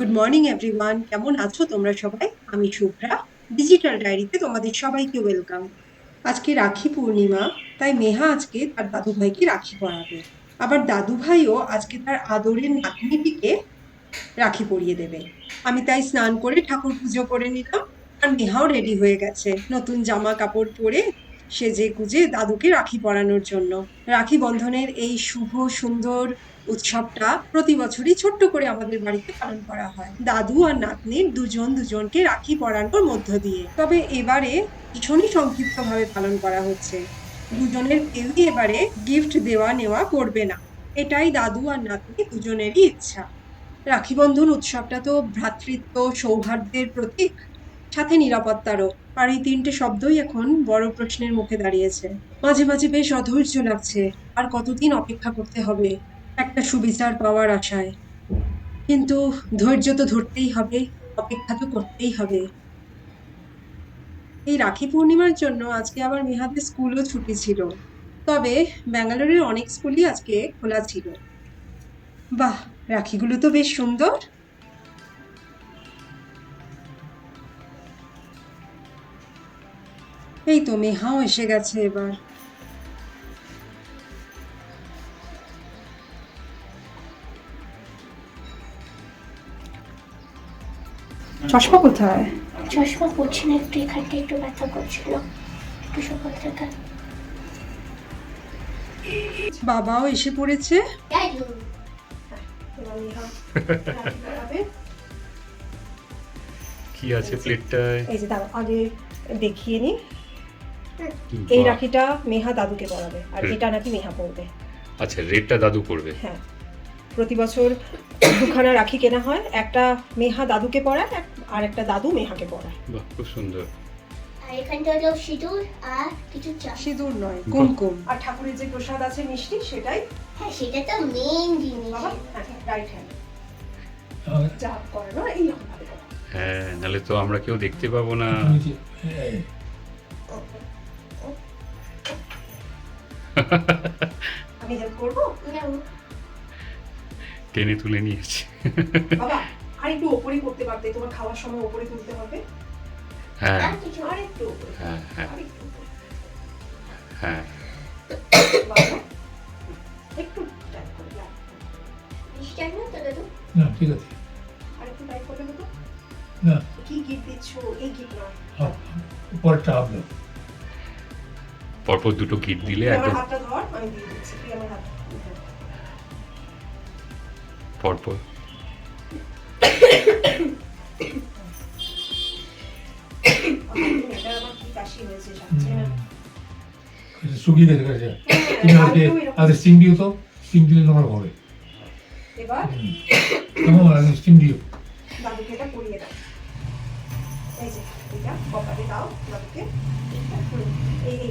Good morning everyone কেমন আছো তোমরা সবাই? আমি শুভ্রা। ডিজিটাল ডায়েরিতে তোমাদের সবাইকে ওয়েলকাম আজকে রাখি পূর্ণিমা, তাই মেহা আজকে তার দাদু ভাইকে রাখি পরাবে। আবার দাদু ভাইও আজকে তার আদরের নাতনিটিকে রাখি পরিয়ে দেবে। আমি তাই স্নান করে ঠাকুর পুজো করে নিলাম, আর মেহাও রেডি হয়ে গেছে। নতুন জামা কাপড় পরে সেজে গুজে দাদুকে রাখি পরানোর জন্য। রাখি বন্ধনের এই শুভ, সুন্দর উৎসবটা প্রতি বছরই ছোট্ট করে আমাদের বাড়িতে পালন করা হয়। দাদু আর নাতনির দুজন দুজনকে রাখি পরানোর মধ্য দিয়ে। তবে এবারে ভীষণই সংক্ষিপ্তভাবে পালন করা হচ্ছে। দুজনের কেউই এবারে গিফট দেওয়া নেওয়া করবে না। এটাই দাদু আর নাতনি দুজনেরই ইচ্ছা। রাখি বন্ধন উৎসবটা তো ভ্রাতৃত্ব, সৌহার্দ্যের প্রতীক, সাথে নিরাপত্তারও। আর এই তিনটে শব্দই এখন বড় প্রশ্নের মুখে দাঁড়িয়েছে। মাঝে মাঝে বেশ অধৈর্য লাগছে। আর কতদিন অপেক্ষা করতে হবে? একটা সুবিচার পাওয়ার আশায়। কিন্তু ধৈর্য তো ধরতেই হবে, অপেক্ষা তো করতেই হবে। এই রাখি পূর্ণিমার জন্য আজকে আবার মেহাদের স্কুলও ছুটি ছিল। তবে ব্যাঙ্গালোরের অনেক স্কুলই আজকে খোলা ছিল। বাহ, রাখিগুলো তো বেশ সুন্দর। এই তো মেহাও এসে গেছে এবার। চশমা কোথায়? চশমা পড়ছে না একটু এখানটা একটু ব্যথা করছিল। একটু সকাল থেকে বাবাও এসে পড়েছে? কি আছে প্লেটটায়? এই যে দাও আগে দেখিয়ে নি। এই রাখিটা মেহা দাদুকে পরাবে আর। এটা নাকি মেহা পরবে আচ্ছা রেডটা দাদু করবে হ্যাঁ। প্রতি বছর দুখানা রাখি কেনা হয়। একটা মেহা দাদুকে পরায় আর একটা দাদু মেহাকে পরায় খুব সুন্দর। এখানটা হলো সিঁদুর আর কিছু সিঁদুর নয় কুমকুম। আর ঠাকুরের যে প্রসাদ আছে মিষ্টি সেটাই হ্যাঁ সেটা তো জিনিস। বাবা হ্যাঁ রাইট হ্যান্ড যা করে না এই রকম ভাবে করো। হ্যাঁ নাহলে তো আমরা কেউ দেখতে পাবো না। আমি হেল্প করব? টেনে তুলে নিয়েছি। বাবা আর একটু ওপরে করতে পারতে তোমার খাওয়ার সময় ওপরে তুলতে হবে? হ্যাঁ। আর একটু হ্যাঁ হ্যাঁ। হ্যাঁ। একটু না তো দাদু? না ঠিক আছে। আর একটু টাইট করে তো? না। কি গিফট দিচ্ছ? এই গিফট নয় আপ- উপরটা পরপর দুটো গিট দিলে একদম হাতটা ধর আমি দিয়ে দিচ্ছি। তুই আমার হাত ধর। পরপর। শুকিয়ে গেছে গেছে। তুমি আজকে আজকে স্টিম দিও তো স্টিম দিলে তোমার হবে। এবার? কেমন স্টিম দিও। দাদুকে এটা পরিয়ে দাও। এই যে এটা কপালে দাও দাদুকে এই, এই।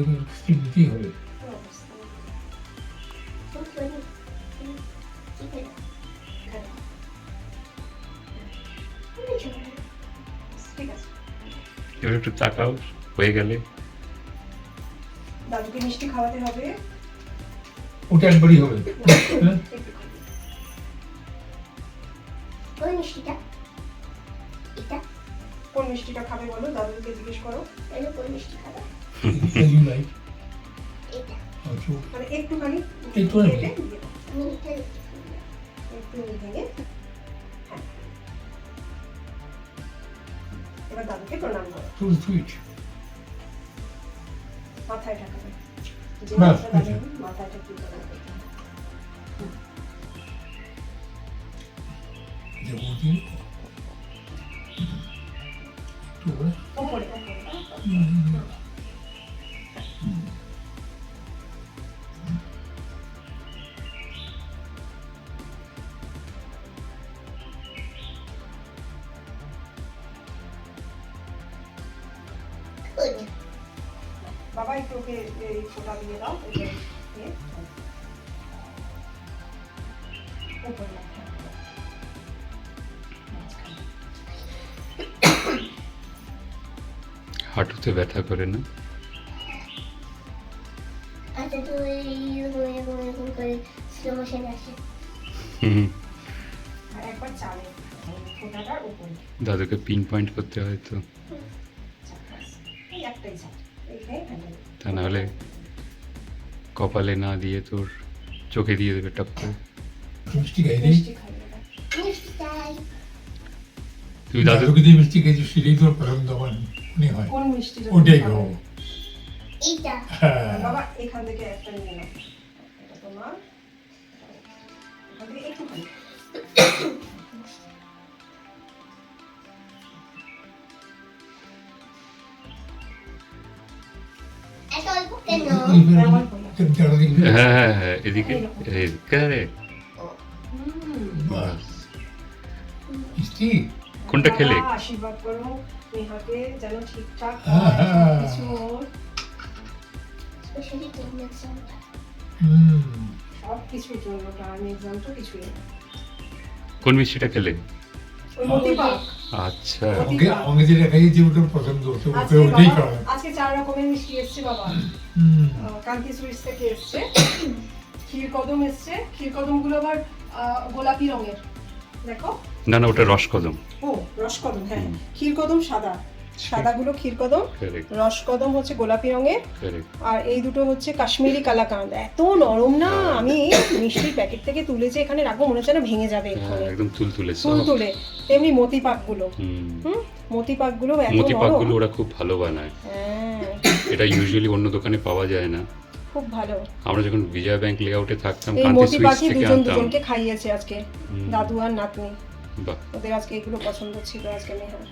আমি ছোট ঠিক আছে এবার একটু তাকাও হয়ে গেলে। দাদুকে মিষ্টি খাওয়াতে হবে। ওটা একবারই হবে। হ্যাঁ। ওই মিষ্টিটা। মিষ্টিটা খাবে বলো দাদুকে জিজ্ঞেস করো। কোন মিষ্টি খাবে। ইউ লাইক এটা আচ্ছা। মানে একটুখানি ভেঙে এবার দাদুকে প্রণাম করো। মাথায়। মাথায় বাবা একটু ওকে এই ফোঁটা দিয়ে দাও। হাঁটুতে ব্যথা করে না? আচ্ছা তো এই করে স্লো মোশন আসে। হুম। আর একবার চালে ফোঁটাটার উপরে। দাদুকে পিন পয়েন্ট করতে হয় তো। এই একটাই তা নাহলে কপালে না দিয়ে তোর চোখে দিয়ে দেবে টপ করে। মিষ্টি খাই তুই দাদু দাদুকে দিয়ে মিষ্টি খেয়েছি সেটাই তোর পছন্দ আমার মনে হয়। ওটাই খাবে? এইটা। হ্যাঁ। বাবা এখান থেকে একটা নিয়ে নাও। তোমার। এখান হ্যাঁ হ্যাঁ হ্যাঁ এদিকে এদিকে বাস মিষ্টি কোনটা খেলে আশীর্বাদ করো নেহাকে যেন ঠিকঠাক হ্যাঁ, হয়। সবকিছু ওর স্পেশালি তিন এক্সামটা হুম। সব কিছুর জন্য টার্ম এক্সাম তো কিছুই কোন মিষ্টিটা খেলে? আচ্ছা। যেটা খাইয়েছি পছন্দ ওকে আজকে ওটাই খাওয়া আজকে চার রকমের মিষ্টি এসছে বাবা। কান্তি সুইটস থেকে এসছে। ক্ষীরকদম এসছে। ক্ষীর আবার আহ, গোলাপি রঙের। দেখো। না না ওটা রসকদম। ও রসকদম হ্যাঁ। ক্ষীরকদম ক্ষীর কদম সাদা। সাদাগুলো ক্ষীর কদম কারেক্ট রসকদম হচ্ছে গোলাপি রঙের। আর এই দুটো হচ্ছে কাশ্মীরি কালাকাঁদ এত নরম না আমি মিষ্টির প্যাকেট থেকে তুলে যে এখানে রাখব মনে হচ্ছে না ভেঙে যাবে হ্যাঁ একদম তুল তুলে তুল তুলে তেমনি মতি পাকগুলো। হুম। মতি পাকগুলো এত মতি পাকগুলো ওরা খুব ভালো বানায়। হ্যাঁ। এটা ইউজুয়ালি অন্য দোকানে পাওয়া যায় না। খুব ভালো। আমরা যখন বিজয় ব্যাংক লেআউটে থাকতাম কান্তি সুইটস থেকে আনতাম। দুজনকে খাইয়েছে আজকে দাদু আর নাতনি। ওদের আজকে এগুলো পছন্দ ছিল আজকে নেহার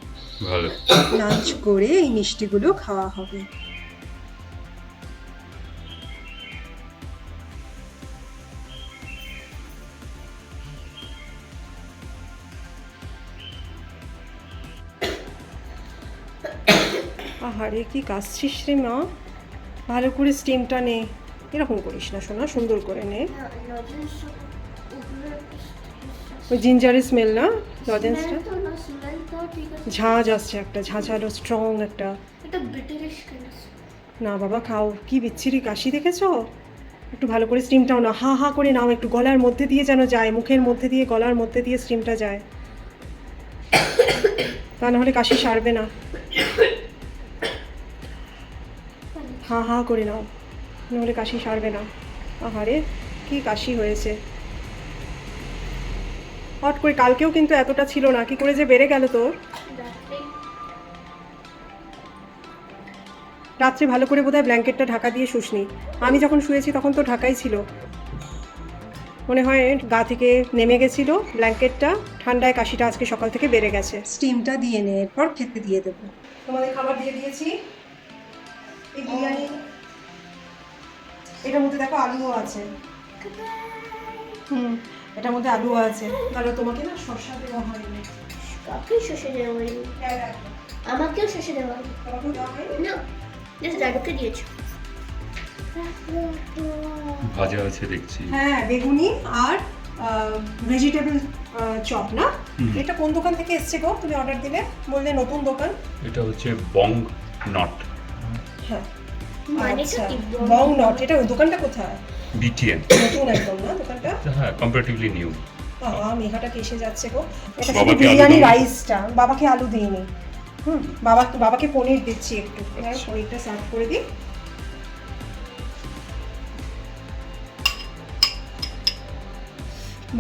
ভালো। লাঞ্চ করে এই মিষ্টিগুলো খাওয়া হবে। আহারে কি কাশছিস রে মা? ভালো করে স্টিমটা নে। এরকম করিস না শোনা সুন্দর করে নে। ওই জিঞ্জারের স্মেল না? লজেন্সটা ঝাঁঝ আসছে একটা ঝাঁঝালো স্ট্রং একটা। না বাবা খাও। কি বিচ্ছিরি কাশি দেখেছ? একটু ভালো করে স্টিমটাও না হা হা করে নাও। একটু গলার মধ্যে দিয়ে যেন যায় মুখের মধ্যে দিয়ে গলার মধ্যে দিয়ে স্টিমটা যায়। তা নাহলে কাশি সারবে না। হা হা করে নাও। নাহলে কাশি সারবে না। আহারে কি কাশি হয়েছে। হট করে কালকেও কিন্তু এতটা ছিল না। কি করে যে বেড়ে গেল তোর? রাত্রে ভালো করে বোধহয় ব্ল্যাঙ্কেটটা ঢাকা দিয়ে শুসনি আমি যখন শুয়েছি তখন তো ঢাকাই ছিল। মনে হয় গা থেকে নেমে গেছিল ব্ল্যাঙ্কেটটা ঠান্ডায় কাশিটা আজকে সকাল থেকে বেড়ে গেছে। স্টিমটা দিয়ে নে এরপর খেতে দিয়ে দেবো। তোমাদের খাবার দিয়ে দিয়েছি। এই বিরিয়ানি। এটার মধ্যে দেখো আলুও আছে। হুম। এটার মধ্যে আলু আছে। তাহলে তোমাকে না শসা দেওয়া হয়নি। কাকে শোষে দেওয়া হয়নি। আমাকেও শোষে দেওয়া হয়নি। না জাস্ট দাদুকে দিয়েছ। ভাজা আছে দেখছি। হ্যাঁ বেগুনি আর ভেজিটেবল চপ না? এটা কোন দোকান থেকে এসছে গো? তুমি অর্ডার দিলে বললে নতুন দোকান। এটা হচ্ছে বং নট। হ্যাঁ। মানে আচ্ছা। কি বং নট? এটা দোকানটা কোথায়? বিটিএম নতুন একদম না দোকানটা? হ্যাঁ কম্পারেটিভলি নিউ বাবা মেঘাটা কেসে যাচ্ছে গো? এটা শুধু বিরিয়ানি। রাইসটা বাবাকে আলু দিইনি। হুম বাবা বাবাকে পনির দিচ্ছি একটু। আচ্ছা। পনিরটা সার্ভ করে দিই।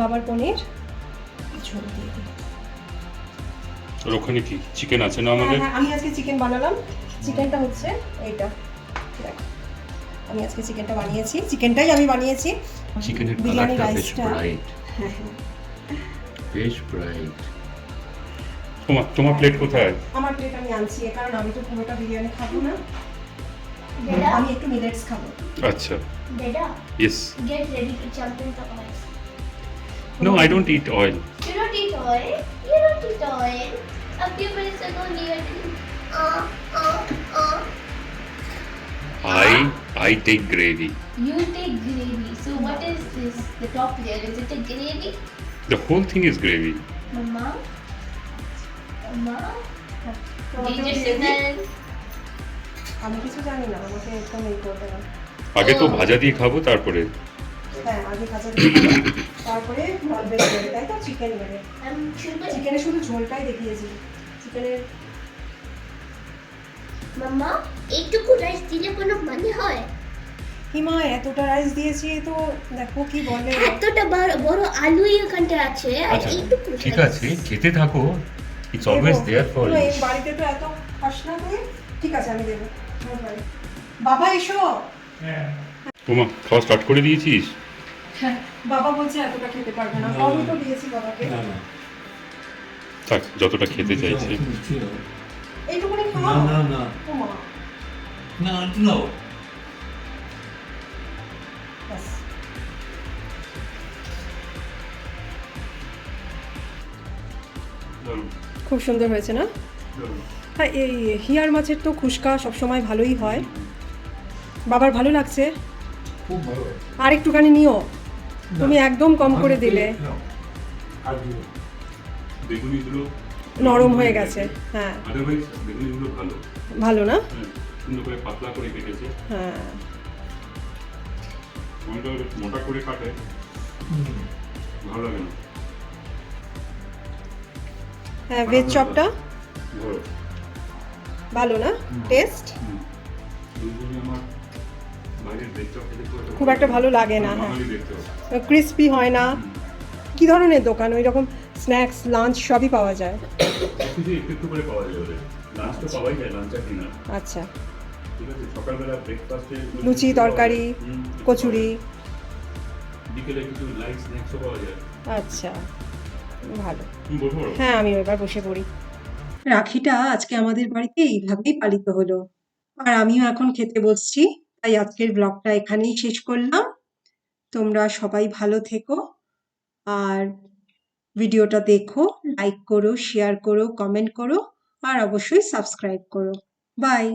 বাবার পনির। ঝোল দিয়ে দিই। ওখানে কি? চিকেন আছে না হ্যাঁ আমাদের? হ্যাঁ আমি আজকে চিকেন বানালাম। চিকেনটা হচ্ছে এইটা। আমি আজকে চিকেনটা বানিয়েছি। চিকেনটাই আমি বানিয়েছি। চিকেনের বিরিয়ানি কালারটা বেশ রাইসটা ব্রাইট হ্যাঁ হ্যাঁ বেশ ব্রাইট তোমার তোমার প্লেট কোথায়? আমার প্লেট আমি আনছি কারণ আমি তো পুরোটা বিরিয়ানি খাব না। আমি একটু মিলেটস খাব। আচ্ছা। দাদা yes get ready to jump into oil. No I don't eat oil You don't eat oil? You don't eat oil? A few minutes ago, nearly. I I take gravy. You take gravy. So what is this? The top layer is it a gravy? The whole thing is gravy. Mama. Mama. দিই? signal. আমি কিছু জানি না আমাকে একদম এই করবে না আগে তো ভাজা দিয়ে খাব তারপরে আগে ভাজা দিয়ে তারপরে ননভেজ বেড়ে তাই তো চিকেন বেড়ে I'm শুধু ঝোলটাই দেখিয়েছি চিকেনের মাম্মা এইটুকু রাইস দিলে কোনো হয় হিমা এতটা রাইস দিয়েছি তো দেখো কি বলে। এতটা বড় বড় আলুই ওখানটা আছে আর আচ্ছা এইটুকু ঠিক আছে খেতে থাকো ইটস অলওয়েজ দেয়ার ফর না, এই বাড়িতে তো এত খাস না তুই ঠিক আছে আমি দেবো। বাবা এসো। তোমা খাওয়া স্টার্ট করে দিয়েছিস? বাবা বলছে এতটা খেতে পারবে না কমই তো দিয়েছি বাবাকে। না না। থাক যতটা খেতে চাইছে। এইটুকুনি না খাও। না না। না খুব সুন্দর হয়েছে না? হ্যাঁ এই হিয়ার মাছের তো খুশকা সবসময় ভালোই হয়। বাবার ভালো লাগছে? খুব ভালো আর একটুখানি নিও। তুমি একদম কম করে দিলে। নরম হয়ে গেছে। হ্যাঁ। ভালো। ভালো না? হ্যাঁ, সুন্দর করে পাতলা করে কেটেছে। হ্যাঁ। মোটা করে কাটে। ভালো লাগে না। হ্যাঁ ভেজ চপটা ভালো। না? টেস্ট খুব একটা ভালো লাগে না, হ্যাঁ। ক্রিস্পি হয় না। কি ধরনের দোকান? ওই রকম স্ন্যাক্স লাঞ্চ সবই পাওয়া যায়? আচ্ছা। ঠিক আছে সকালবেলা ব্রেকফাস্টে লুচি তরকারি কচুরি। বিকেলে কিছু লাইট স্ন্যাক্সও পাওয়া যায়। আচ্ছা। ভালো। হ্যাঁ আমি এবার বসে পড়ি। রাখিটা আজকে আমাদের বাড়িতে এইভাবেই পালিত হলো। আর আমিও এখন খেতে বসছি তাই আজকের ব্লগটা এখানেই শেষ করলাম। তোমরা সবাই ভালো থেকো আর ভিডিওটা দেখো লাইক করো শেয়ার করো কমেন্ট করো আর অবশ্যই সাবস্ক্রাইব করো। বাই